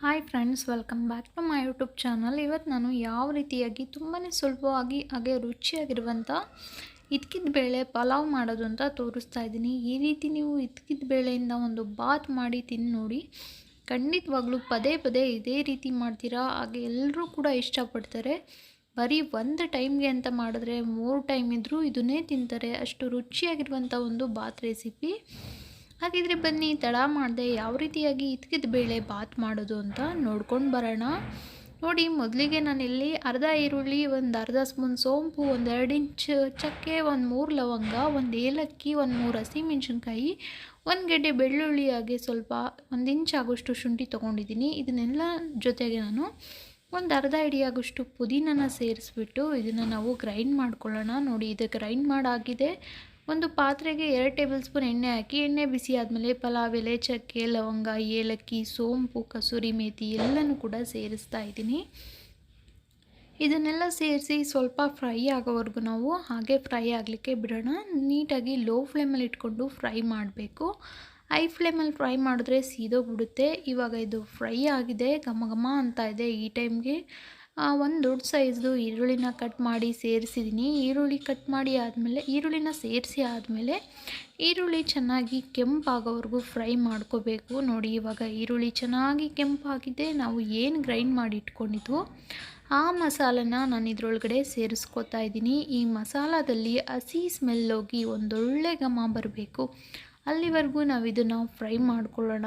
Hi friends welcome back to my YouTube channel ಇವತ್ತು ನಾನು ಯಾವ ರೀತಿಯಾಗಿ ತುಂಬಾ ಸುಲಭವಾಗಿ, ಹಾಗೆ ರುಚಿಯಾಗಿರುವಂಥ ಇದ್ಕಿದ ಬೇಳೆ ಪಲಾವ್ ಮಾಡೋದು ಅಂತ ತೋರಿಸ್ತಾ ಇದ್ದೀನಿ. ಈ ರೀತಿ ನೀವು ಇದ್ಕಿದ ಬೇಳೆಯಿಂದ ಒಂದು ಬಾತ್ ಮಾಡಿ ತಿಂದು ನೋಡಿ, ಖಂಡಿತವಾಗ್ಲೂ ಪದೇ ಪದೇ ಇದೇ ರೀತಿ ಮಾಡ್ತೀರಾ? ಹಾಗೆ ಎಲ್ಲರೂ ಕೂಡ ಇಷ್ಟಪಡ್ತಾರೆ. ಬರೀ ಒಂದು ಟೈಮ್ಗೆ ಅಂತ ಮಾಡಿದ್ರೆ ಮೂರು ಟೈಮ್ ಇದ್ದರೂ ಇದನ್ನೇ ತಿಂತಾರೆ. ಅಷ್ಟು ರುಚಿಯಾಗಿರುವಂಥ ಒಂದು ಬಾತ್ ರೆಸಿಪಿ. ಹಾಗಿದ್ರೆ ಬನ್ನಿ, ತಡ ಮಾಡದೆ ಯಾವ ರೀತಿಯಾಗಿ ಇತ್ಕಿದ ಬೇಳೆ ಬಾತ್ ಮಾಡೋದು ಅಂತ ನೋಡ್ಕೊಂಡು ಬರೋಣ. ನೋಡಿ, ಮೊದಲಿಗೆ ನಾನಿಲ್ಲಿ ಅರ್ಧ ಈರುಳ್ಳಿ, ಒಂದು ಅರ್ಧ ಸ್ಪೂನ್ ಸೋಂಪು, ಒಂದು ಎರಡು ಇಂಚ್ ಚಕ್ಕೆ, ಒಂದು ಮೂರು ಲವಂಗ, ಒಂದು ಏಲಕ್ಕಿ, ಒಂದು ಮೂರು ಹಸಿಮೆಣ್ಸಿನ್ಕಾಯಿ ಒಂದು ಗೆಡ್ಡೆ ಬೆಳ್ಳುಳ್ಳಿ ಹಾಗೆ ಸ್ವಲ್ಪ ಒಂದು ಇಂಚ್ ಆಗೋಷ್ಟು ಶುಂಠಿ ತೊಗೊಂಡಿದ್ದೀನಿ. ಇದನ್ನೆಲ್ಲ ಜೊತೆಗೆ ನಾನು ಒಂದು ಅರ್ಧ ಹಿಡಿಯಾಗೋಷ್ಟು ಪುದೀನನ ಸೇರಿಸ್ಬಿಟ್ಟು ಇದನ್ನು ನಾವು ಗ್ರೈಂಡ್ ಮಾಡ್ಕೊಳ್ಳೋಣ. ನೋಡಿ ಇದು ಗ್ರೈಂಡ್ ಮಾಡಾಗಿದೆ. ಒಂದು ಪಾತ್ರೆಗೆ ಎರಡು ಟೇಬಲ್ ಸ್ಪೂನ್ ಎಣ್ಣೆ ಹಾಕಿ, ಎಣ್ಣೆ ಬಿಸಿ ಆದಮೇಲೆ ಪಲಾವ್, ಎಲೆ ಚಕ್ಕೆ, ಲವಂಗ, ಏಲಕ್ಕಿ, ಸೋಂಪು, ಕಸೂರಿ ಮೇಥಿ ಎಲ್ಲನೂ ಕೂಡ ಸೇರಿಸ್ತಾ ಇದ್ದೀನಿ. ಇದನ್ನೆಲ್ಲ ಸೇರಿಸಿ ಸ್ವಲ್ಪ ಫ್ರೈ ಆಗೋವರೆಗೂ ನಾವು ಹಾಗೆ ಫ್ರೈ ಆಗಲಿಕ್ಕೆ ಬಿಡೋಣ. ನೀಟಾಗಿ ಲೋ ಫ್ಲೇಮಲ್ಲಿ ಇಟ್ಕೊಂಡು ಫ್ರೈ ಮಾಡಬೇಕು. ಹೈ ಫ್ಲೇಮಲ್ಲಿ ಫ್ರೈ ಮಾಡಿದ್ರೆ ಸೀದೋಗ್ಬಿಡುತ್ತೆ. ಇವಾಗ ಇದು ಫ್ರೈ ಆಗಿದೆ, ಘಮ ಘಮ ಅಂತ ಇದೆ ಈ ಟೈಮ್ಗೆ. ಒಂದು ದೊಡ್ಡ ಸೈಜ್ದು ಈರುಳ್ಳಿನ ಕಟ್ ಮಾಡಿ ಸೇರಿಸಿದ್ದೀನಿ ಈರುಳ್ಳಿ ಕಟ್ ಮಾಡಿ ಆದಮೇಲೆ, ಈರುಳ್ಳಿನ ಸೇರಿಸಿ ಆದಮೇಲೆ ಈರುಳ್ಳಿ ಚೆನ್ನಾಗಿ ಕೆಂಪಾಗೋವರೆಗೂ ಫ್ರೈ ಮಾಡ್ಕೋಬೇಕು. ನೋಡಿ, ಇವಾಗ ಈರುಳ್ಳಿ ಚೆನ್ನಾಗಿ ಕೆಂಪಾಗಿದೆ. ನಾವು ಏನು ಗ್ರೈಂಡ್ ಮಾಡಿ ಇಟ್ಕೊಂಡಿದ್ವು ಆ ಮಸಾಲನ ನಾನು ಇದರೊಳಗಡೆ ಸೇರಿಸ್ಕೋತಾ ಇದ್ದೀನಿ. ಈ ಮಸಾಲದಲ್ಲಿ ಹಸಿ ಸ್ಮೆಲ್ ಹೋಗಿ ಒಂದೊಳ್ಳೆ ಘಮ ಬರಬೇಕು. ಅಲ್ಲಿವರೆಗೂ ನಾವು ಇದನ್ನು ಫ್ರೈ ಮಾಡ್ಕೊಳ್ಳೋಣ.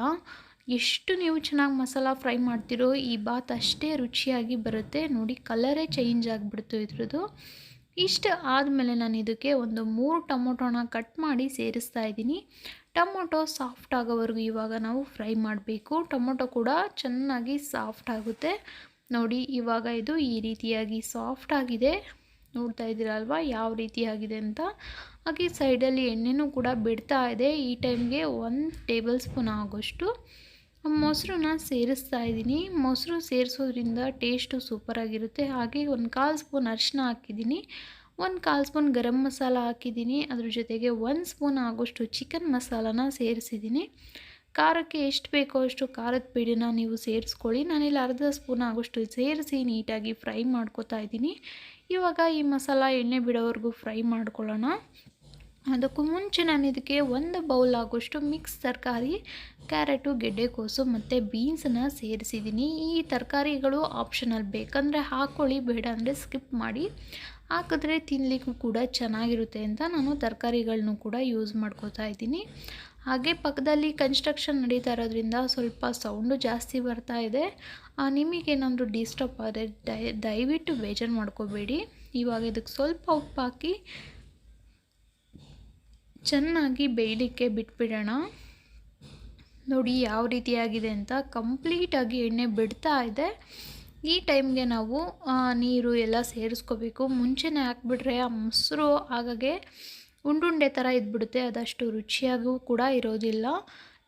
ಎಷ್ಟು ನೀವು ಚೆನ್ನಾಗಿ ಮಸಾಲ ಫ್ರೈ ಮಾಡ್ತೀರೋ ಈ ಬಾತ್ ಅಷ್ಟೇ ರುಚಿಯಾಗಿ ಬರುತ್ತೆ. ನೋಡಿ, ಕಲರೇ ಚೇಂಜ್ ಆಗಿಬಿಡ್ತು ಇದ್ರದ್ದು. ಇಷ್ಟು ಆದಮೇಲೆ ನಾನು ಇದಕ್ಕೆ ಒಂದು ಮೂರು ಟೊಮೊಟೊನ ಕಟ್ ಮಾಡಿ ಸೇರಿಸ್ತಾ ಇದ್ದೀನಿ. ಟೊಮೊಟೊ ಸಾಫ್ಟ್ ಆಗೋವರೆಗೂ ಇವಾಗ ನಾವು ಫ್ರೈ ಮಾಡಬೇಕು. ಟೊಮೊಟೊ ಕೂಡ ಚೆನ್ನಾಗಿ ಸಾಫ್ಟ್ ಆಗುತ್ತೆ. ನೋಡಿ, ಇವಾಗ ಇದು ಈ ರೀತಿಯಾಗಿ ಸಾಫ್ಟ್ ಆಗಿದೆ. ನೋಡ್ತಾ ಇದ್ದೀರಲ್ವಾ ಯಾವ ರೀತಿಯಾಗಿದೆ ಅಂತ? ಹಾಗೆ ಸೈಡಲ್ಲಿ ಎಣ್ಣೆನೂ ಕೂಡ ಬಿಡ್ತಾ ಇದೆ. ಈ ಟೈಮ್ಗೆ ಒಂದು ಟೇಬಲ್ ಸ್ಪೂನ್ ಆಗೋಷ್ಟು. ಮೊಸರನ್ನ ಸೇರಿಸ್ತಾ ಇದ್ದೀನಿ. ಮೊಸರು ಸೇರಿಸೋದ್ರಿಂದ ಟೇಸ್ಟು ಸೂಪರಾಗಿರುತ್ತೆ. ಹಾಗೆ ಒಂದು ಕಾಲು ಸ್ಪೂನ್ ಅರಿಶಿನ ಹಾಕಿದ್ದೀನಿ. ಒಂದು ಕಾಲು ಸ್ಪೂನ್ ಗರಂ ಮಸಾಲ ಹಾಕಿದ್ದೀನಿ. ಅದ್ರ ಜೊತೆಗೆ ಒಂದು ಸ್ಪೂನ್ ಆಗೋಷ್ಟು ಚಿಕನ್ ಮಸಾಲಾನ ಸೇರಿಸಿದ್ದೀನಿ. ಖಾರಕ್ಕೆ ಎಷ್ಟು ಬೇಕೋ ಅಷ್ಟು ಖಾರದ ಪೀಡಿನ ನೀವು ಸೇರಿಸ್ಕೊಳ್ಳಿ. ನಾನಿಲ್ಲಿ ಅರ್ಧ ಸ್ಪೂನ್ ಆಗೋಷ್ಟು ಸೇರಿಸಿ ನೀಟಾಗಿ ಫ್ರೈ ಮಾಡ್ಕೋತಾ ಇದ್ದೀನಿ. ಇವಾಗ ಈ ಮಸಾಲ ಎಣ್ಣೆ ಬಿಡೋವರೆಗೂ ಫ್ರೈ ಮಾಡ್ಕೊಳ್ಳೋಣ. ಅದಕ್ಕೂ ಮುಂಚೆ ನಾನು ಇದಕ್ಕೆ ಒಂದು ಬೌಲ್ ಆಗೋಷ್ಟು ಮಿಕ್ಸ್ ತರಕಾರಿ, ಕ್ಯಾರೆಟು ಗೆಡ್ಡೆಕೋಸು ಮತ್ತು ಬೀನ್ಸನ್ನ ಸೇರಿಸಿದ್ದೀನಿ. ಈ ತರಕಾರಿಗಳು ಆಪ್ಷನಲ್ ಬೇಕಂದರೆ ಹಾಕ್ಕೊಳ್ಳಿ ಬೇಡ ಅಂದರೆ ಸ್ಕಿಪ್ ಮಾಡಿ. ಹಾಕಿದ್ರೆ ತಿನ್ನಲಿಕ್ಕೂ ಕೂಡ ಚೆನ್ನಾಗಿರುತ್ತೆ ಅಂತ ನಾನು ತರಕಾರಿಗಳನ್ನು ಕೂಡ ಯೂಸ್ ಮಾಡ್ಕೋತಾ ಇದ್ದೀನಿ. ಹಾಗೆ ಪಕ್ಕದಲ್ಲಿ ಕನ್ಸ್ಟ್ರಕ್ಷನ್ ನಡೀತಾ ಇರೋದ್ರಿಂದ ಸ್ವಲ್ಪ ಸೌಂಡು ಜಾಸ್ತಿ ಬರ್ತಾ ಇದೆ. ನಿಮಗೇನಾದರೂ ಡಿಸ್ಟರ್ಬ್ ಆದರೆ ದಯ ದಯವಿಟ್ಟು ಬೇಜಾರು ಮಾಡ್ಕೋಬೇಡಿ. ಇವಾಗ ಇದಕ್ಕೆ ಸ್ವಲ್ಪ ಉಪ್ಪು ಹಾಕಿ ಚೆನ್ನಾಗಿ ಬೇಯಲಿಕ್ಕೆ ಬಿಟ್ಬಿಡೋಣ. ನೋಡಿ ಯಾವ ರೀತಿಯಾಗಿದೆ ಅಂತ ಕಂಪ್ಲೀಟಾಗಿ ಎಣ್ಣೆ ಬಿಡ್ತಾ ಇದೆ. ಈ ಟೈಮ್ಗೆ ನಾವು ನೀರು ಎಲ್ಲ ಸೇರಿಸ್ಕೋಬೇಕು. ಮುಂಚೆನೇ ಹಾಕ್ಬಿಟ್ರೆ ಆ ಮೊಸರು ಆಗಾಗೆ ಉಂಡುಂಡೆ ಥರ ಇದ್ಬಿಡುತ್ತೆ. ಅದಷ್ಟು ರುಚಿಯಾಗೂ ಕೂಡ ಇರೋದಿಲ್ಲ.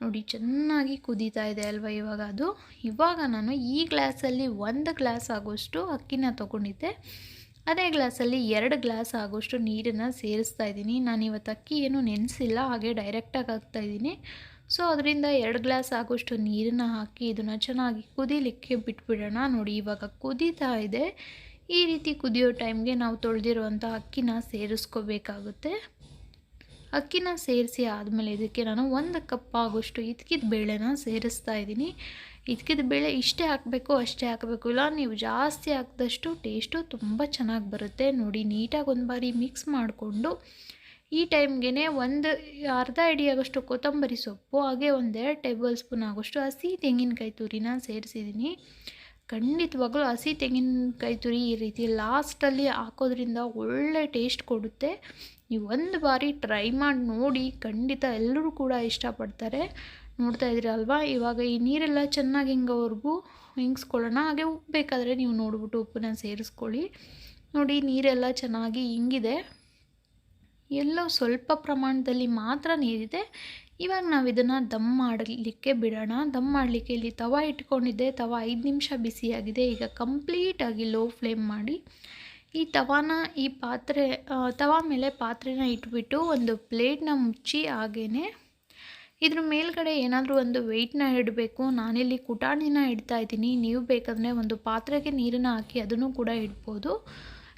ನೋಡಿ ಚೆನ್ನಾಗಿ ಕುದೀತಾ ಇದೆ ಅಲ್ವಾ ಇವಾಗ ಅದು. ಇವಾಗ ನಾನು ಈ ಗ್ಲಾಸಲ್ಲಿ ಒಂದು ಗ್ಲಾಸ್ ಆಗೋಷ್ಟು ಅಕ್ಕಿನ ತೊಗೊಂಡಿದ್ದೆ. ಅದೇ ಗ್ಲಾಸಲ್ಲಿ ಎರಡು ಗ್ಲಾಸ್ ಆಗೋಷ್ಟು ನೀರನ್ನು ಸೇರಿಸ್ತಾ ಇದ್ದೀನಿ. ನಾನು ಇವತ್ತು ಅಕ್ಕಿ ಏನು ನೆನೆಸಿಲ್ಲ, ಹಾಗೆ ಡೈರೆಕ್ಟಾಗಿ ಹಾಕ್ತಾಯಿದ್ದೀನಿ ಸೊ ಅದರಿಂದ ಎರಡು ಗ್ಲಾಸ್ ಆಗೋಷ್ಟು ನೀರನ್ನು ಹಾಕಿ ಇದನ್ನು ಚೆನ್ನಾಗಿ ಕುದೀಲಿಕ್ಕೆ ಬಿಟ್ಬಿಡೋಣ. ನೋಡಿ, ಇವಾಗ ಕುದೀತಾ ಇದೆ. ಈ ರೀತಿ ಕುದಿಯೋ ಟೈಮ್ಗೆ ನಾವು ತೊಳೆದಿರುವಂಥ ಅಕ್ಕಿನ ಸೇರಿಸ್ಕೋಬೇಕಾಗುತ್ತೆ. ಅಕ್ಕಿನ ಸೇರಿಸಿ ಆದಮೇಲೆ ಇದಕ್ಕೆ ನಾನು ಒಂದು ಕಪ್ ಆಗೋಷ್ಟು ಇದ್ಕಿದ ಬೇಳೆನ ಸೇರಿಸ್ತಾ ಇದ್ದೀನಿ. ಇದ್ಕಿದ ಬೇಳೆ ಇಷ್ಟೇ ಹಾಕಬೇಕು, ಅಷ್ಟೇ ಹಾಕಬೇಕು. ಇಲ್ಲ, ನೀವು ಜಾಸ್ತಿ ಹಾಕಿದಷ್ಟು ಟೇಸ್ಟು ತುಂಬ ಚೆನ್ನಾಗಿ ಬರುತ್ತೆ. ನೋಡಿ, ನೀಟಾಗಿ ಒಂದು ಬಾರಿ ಮಿಕ್ಸ್ ಮಾಡಿಕೊಂಡು ಈ ಟೈಮ್ಗೆ ಒಂದು ಅರ್ಧ ಹಿಡಿಯಾಗೋಷ್ಟು ಕೊತ್ತಂಬರಿ ಸೊಪ್ಪು, ಹಾಗೆ ಒಂದೆರಡು ಟೇಬಲ್ ಸ್ಪೂನ್ ಆಗೋಷ್ಟು ಹಸಿ ತೆಂಗಿನಕಾಯಿ ತುರಿನ ಸೇರಿಸಿದ್ದೀನಿ. ಖಂಡಿತವಾಗ್ಲೂ ಹಸಿ ತೆಂಗಿನಕಾಯಿ ತುರಿ ಈ ರೀತಿ ಲಾಸ್ಟಲ್ಲಿ ಹಾಕೋದ್ರಿಂದ ಒಳ್ಳೆ ಟೇಸ್ಟ್ ಕೊಡುತ್ತೆ. ನೀವು ಒಂದು ಬಾರಿ ಟ್ರೈ ಮಾಡಿ ನೋಡಿ, ಖಂಡಿತ ಎಲ್ಲರೂ ಕೂಡ ಇಷ್ಟಪಡ್ತಾರೆ. ನೋಡ್ತಾ ಇದ್ದೀರಲ್ವಾ? ಇವಾಗ ಈ ನೀರೆಲ್ಲ ಚೆನ್ನಾಗಿ ಹಿಂಗವರೆಗೂ ಹಿಂಗ್ಸ್ಕೊಳ್ಳೋಣ. ಹಾಗೆ ಉಪ್ಪು ಬೇಕಾದರೆ ನೀವು ನೋಡ್ಬಿಟ್ಟು ಉಪ್ಪನ್ನ ಸೇರಿಸ್ಕೊಳ್ಳಿ. ನೋಡಿ, ನೀರೆಲ್ಲ ಚೆನ್ನಾಗಿ ಹಿಂಗಿದೆ. ಎಲ್ಲೋ ಸ್ವಲ್ಪ ಪ್ರಮಾಣದಲ್ಲಿ ಮಾತ್ರ ನೀರಿದೆ. ಇವಾಗ ನಾವು ಇದನ್ನು ದಮ್ ಮಾಡಲಿಕ್ಕೆ ಬಿಡೋಣ. ದಮ್ ಮಾಡಲಿಕ್ಕೆ ಇಲ್ಲಿ ತವ ಇಟ್ಕೊಂಡಿದ್ದೆ. ತವ ಐದು ನಿಮಿಷ ಬಿಸಿಯಾಗಿದೆ. ಈಗ ಕಂಪ್ಲೀಟಾಗಿ ಲೋ ಫ್ಲೇಮ್ ಮಾಡಿ ಈ ತವಾನ ಈ ಪಾತ್ರೆ ತವ ಮೇಲೆ ಪಾತ್ರೆನ ಇಟ್ಬಿಟ್ಟು ಒಂದು ಪ್ಲೇಟ್ನ ಮುಚ್ಚಿ ಹಾಗೇ ಇದ್ರ ಮೇಲ್ಗಡೆ ಏನಾದರೂ ಒಂದು ವೆಯ್ಟ್ನ ಇಡಬೇಕು. ನಾನಿಲ್ಲಿ ಕುಟಾಣಿನ ಇಡ್ತಾ ಇದ್ದೀನಿ. ನೀವು ಬೇಕಾದರೆ ಒಂದು ಪಾತ್ರೆಗೆ ನೀರನ್ನು ಹಾಕಿ ಅದನ್ನು ಕೂಡ ಇಡ್ಬೋದು.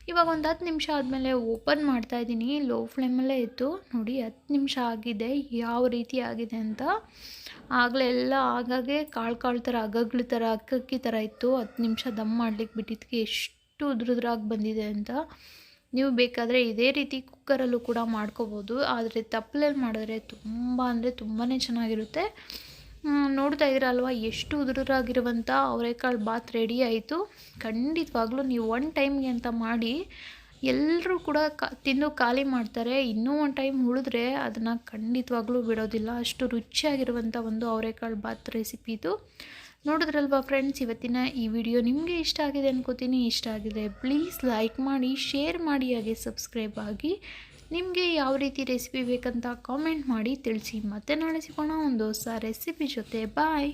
ಇವಾಗ ಒಂದು ಹತ್ತು ನಿಮಿಷ ಆದಮೇಲೆ ಓಪನ್ ಮಾಡ್ತಾ ಇದ್ದೀನಿ. ಲೋ ಫ್ಲೇಮಲ್ಲೇ ಇತ್ತು ನೋಡಿ ಹತ್ತು ನಿಮಿಷ ಆಗಿದೆ. ಯಾವ ರೀತಿ ಆಗಿದೆ ಅಂತ? ಆಗಲೇ ಎಲ್ಲ ಆಗಾಗೆ ಕಾಳು ಕಾಳು ಥರ ಅಗಗ್ಳು ಥರ, ಅಕ್ಕಕ್ಕಿ ಥರ ಇತ್ತು. ಹತ್ತು ನಿಮಿಷ ದಮ್ ಮಾಡ್ಲಿಕ್ಕೆ ಬಿಟ್ಟಿದ್ದಕ್ಕೆ ಎಷ್ಟು ಉದ್ರದ್ರಾಗಿ ಬಂದಿದೆ ಅಂತ. ನೀವು ಬೇಕಾದರೆ ಇದೇ ರೀತಿ ಕುಕ್ಕರಲ್ಲೂ ಕೂಡ ಮಾಡ್ಕೋಬೋದು. ಆದರೆ ತಪ್ಪಲಲ್ಲಿ ಮಾಡಿದ್ರೆ ತುಂಬ ಅಂದರೆ ತುಂಬಾ ಚೆನ್ನಾಗಿರುತ್ತೆ. ನೋಡ್ತಾ ಇದ್ದೀರಲ್ವ? ಎಷ್ಟು ಉದುರಾಗಿರುವಂಥ ಅವರೆಕಾಳು ಬಾತ್ ರೆಡಿ ಆಯಿತು. ಖಂಡಿತವಾಗ್ಲೂ ನೀವು ಒನ್ ಟೈಮ್ಗೆ ಅಂತ ಮಾಡಿ ಎಲ್ಲರೂ ಕೂಡ ಕ, ತಿಂದು ಖಾಲಿ ಮಾಡ್ತಾರೆ. ಇನ್ನೂ ಒಂದು ಟೈಮ್ ಉಳಿದ್ರೆ ಅದನ್ನು ಖಂಡಿತವಾಗ್ಲೂ ಬಿಡೋದಿಲ್ಲ. ಅಷ್ಟು ರುಚಿಯಾಗಿರುವಂಥ ಒಂದು ಅವರೆಕಾಳು ಬಾತ್ ರೆಸಿಪಿ ಇದು. ನೋಡಿದ್ರಲ್ವಾ ಫ್ರೆಂಡ್ಸ್ ಇವತ್ತಿನ ಈ ವಿಡಿಯೋ ನಿಮಗೆ ಇಷ್ಟ ಆಗಿದೆ ಅನ್ಕೋತೀನಿ. ಇಷ್ಟ ಆಗಿದೆ ಪ್ಲೀಸ್ ಲೈಕ್ ಮಾಡಿ ಶೇರ್ ಮಾಡಿ, ಹಾಗೆ ಸಬ್ಸ್ಕ್ರೈಬ್ ಆಗಿ. ನಿಮಗೆ ಯಾವ ರೀತಿ ರೆಸಿಪಿ ಬೇಕಂತ ಕಾಮೆಂಟ್ ಮಾಡಿ ತಿಳಿಸಿ. ಮತ್ತೆ ನಾಳೆ ಸಿಗೋಣ ಒಂದು ಹೊಸ ರೆಸಿಪಿ ಜೊತೆ. ಬಾಯ್